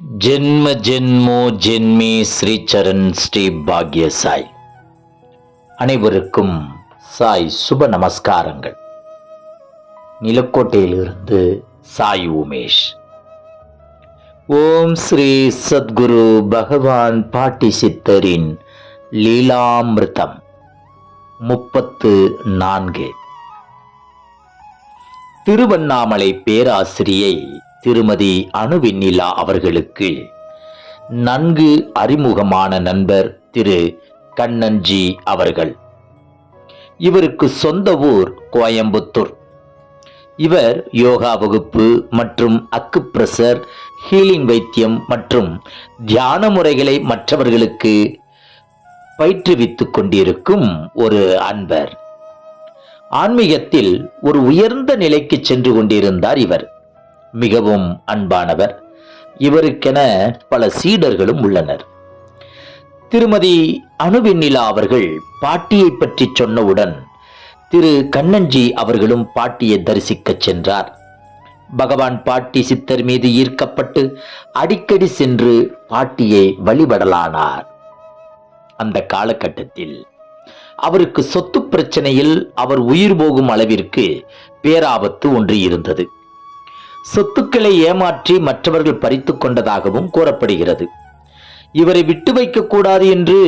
ஜென்ம ஜென்மோ ஜென்மி ஸ்ரீ சரண் ஸ்ரீ பாக்ய சாய். அனைவருக்கும் சாய் சுப நமஸ்காரங்கள். நிலக்கோட்டையிலிருந்து சாய் உமேஷ். ஓம் ஸ்ரீ சத்குரு பகவான் பாட்டி சித்தரின் லீலாமிருதம் முப்பத்து நான்கு. திருவண்ணாமலை பேராசிரியை திருமதி அணுவின்னிலா அவர்களுக்கு. நன்கு அறிமுகமான நண்பர் திரு கண்ணன்ஜி அவர்கள். இவருக்கு சொந்த ஊர் கோயம்புத்தூர். இவர் யோகா வகுப்பு மற்றும் அக்குப்ரெஷர் ஹீலிங் வைத்தியம் மற்றும் தியான முறைகளை மற்றவர்களுக்கு பயிற்றுவித்துக் கொண்டிருக்கும் ஒரு அன்பர். ஆன்மீகத்தில் ஒரு உயர்ந்த நிலைக்கு சென்று கொண்டிருந்தார் இவர். மிகவும் அன்பானவர். இவருக்கென பல சீடர்களும் உள்ளனர். திருமதி அணுவெண்ணிலா அவர்கள் பாட்டியை பற்றி சொன்னவுடன் திரு கண்ணன்ஜி அவர்களும் பாட்டியை தரிசிக்கச் சென்றார். பகவான் பாட்டி சித்தர் மீது ஈர்க்கப்பட்டு அடிக்கடி சென்று பாட்டியை வழிபடலானார். அந்த காலகட்டத்தில் அவருக்கு சொத்து பிரச்சனையில் அவர் உயிர் போகும் அளவிற்கு பேராபத்து ஒன்று இருந்தது. சொத்துக்களை ஏமாற்றி மற்றவர்கள் பறித்து கொண்டதாகவும் கூறப்படுகிறது. இவரை விட்டு வைக்கக்கூடாது என்று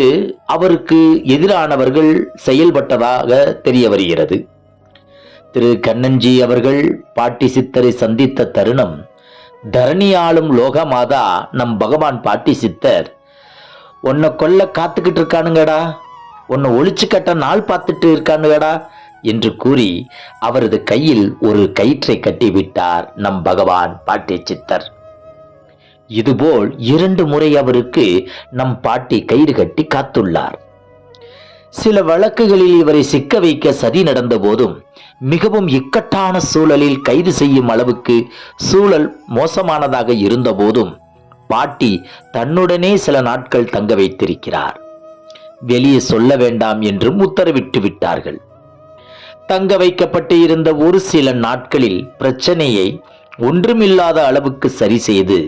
அவருக்கு எதிரானவர்கள் செயல்பட்டதாக தெரிய வருகிறது. திரு. கண்ணன்ஜி அவர்கள் பாட்டி சித்தரை சந்தித்த தருணம் தரணி ஆளும் லோகமாதா நம் பகவான் பாட்டி சித்தர். உன்னை கொல்ல காத்துக்கிட்டு இருக்கானுங்கடா உன்னை ஒழிச்சு கட்ட நாள் பார்த்துட்டு இருக்கானுங்கடா என்று கூறி அவரது கையில் ஒரு கயிற்றை கட்டிவிட்டார் நம் பகவான் பாட்டி சித்தர். இதுபோல் இரண்டு முறை அவருக்கு நம் பாட்டி கயிறு கட்டி காத்துள்ளார். சில வழக்குகளில் இவரை சிக்க வைக்க சதி நடந்த போதும் மிகவும் இக்கட்டான சூழலில் கைது செய்யும் அளவுக்கு சூழல் மோசமானதாக இருந்த போதும் பாட்டி தன்னுடனே சில நாட்கள் தங்க வைத்திருக்கிறார். வெளியே சொல்ல வேண்டாம் என்றும் உத்தரவிட்டு விட்டார்கள். தங்க வைக்கப்பட்டு இருந்த ஒரு சில நாட்களில் பிரச்சனையை ஒன்றுமில்லாத அளவுக்கு சரி செய்து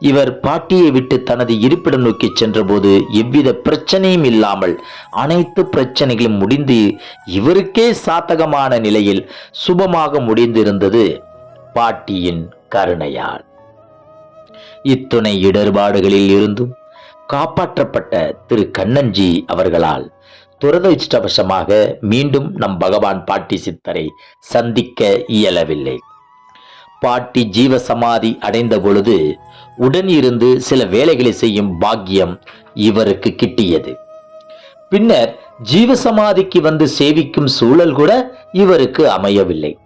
இவர் பாட்டியை விட்டு தனது இருப்பிடம் நோக்கி சென்றபோது எவ்வித பிரச்சனையும் இல்லாமல் அனைத்து பிரச்சனைகளும் முடிந்து இவருக்கே சாதகமான நிலையில் சுபமாக முடிந்திருந்தது பாட்டியின் கருணையால். இத்துணை இடர்பாடுகளில் இருந்தும் காப்பாற்றப்பட்ட திரு கண்ணன்ஜி அவர்களால் துரதிருஷ்டவசமாக மீண்டும் நம் பகவான் பாட்டி சித்தரை சந்திக்க இயலவில்லை. பாட்டி ஜீவசமாதி அடைந்த பொழுது உடன் இருந்து சில வேலைகளை செய்யும் பாக்கியம் இவருக்கு கிட்டியது. பின்னர் ஜீவசமாதிக்கு வந்து சேவிக்கும் சூழல் கூட இவருக்கு அமையவில்லை.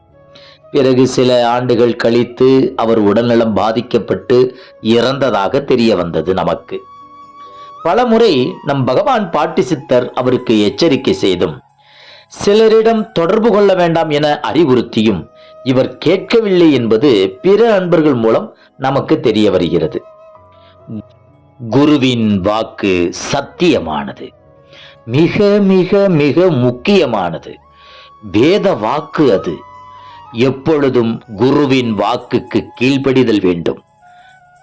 பிறகு சில ஆண்டுகள் கழித்து அவர் உடல்நலம் பாதிக்கப்பட்டு இறந்ததாக தெரிய வந்தது நமக்கு. பலமுறை நம் பகவான் பாட்டி சித்தர் அவருக்கு எச்சரிக்கை செய்தும் சிலரிடம் தொடர்பு கொள்ள வேண்டாம் என அறிவுறுத்தியும் இவர் கேட்கவில்லை என்பது பிற அன்பர்கள் மூலம் நமக்கு தெரிய வருகிறது. குருவின் வாக்கு சத்தியமானது மிக மிக மிக முக்கியமானது. வேத வாக்கு அது. எப்பொழுதும் குருவின் வாக்குக்கு கீழ்ப்படிதல் வேண்டும்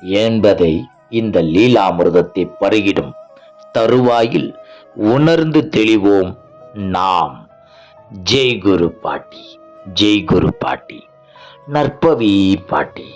என்பதை இந்த லீலாமிரதத்தை பருகிடும் தருவாயில் உணர்ந்து தெளிவோம் நாம். ஜெய் குரு பாட்டி ஜெய் குரு பாட்டி நற்பவி பாட்டி.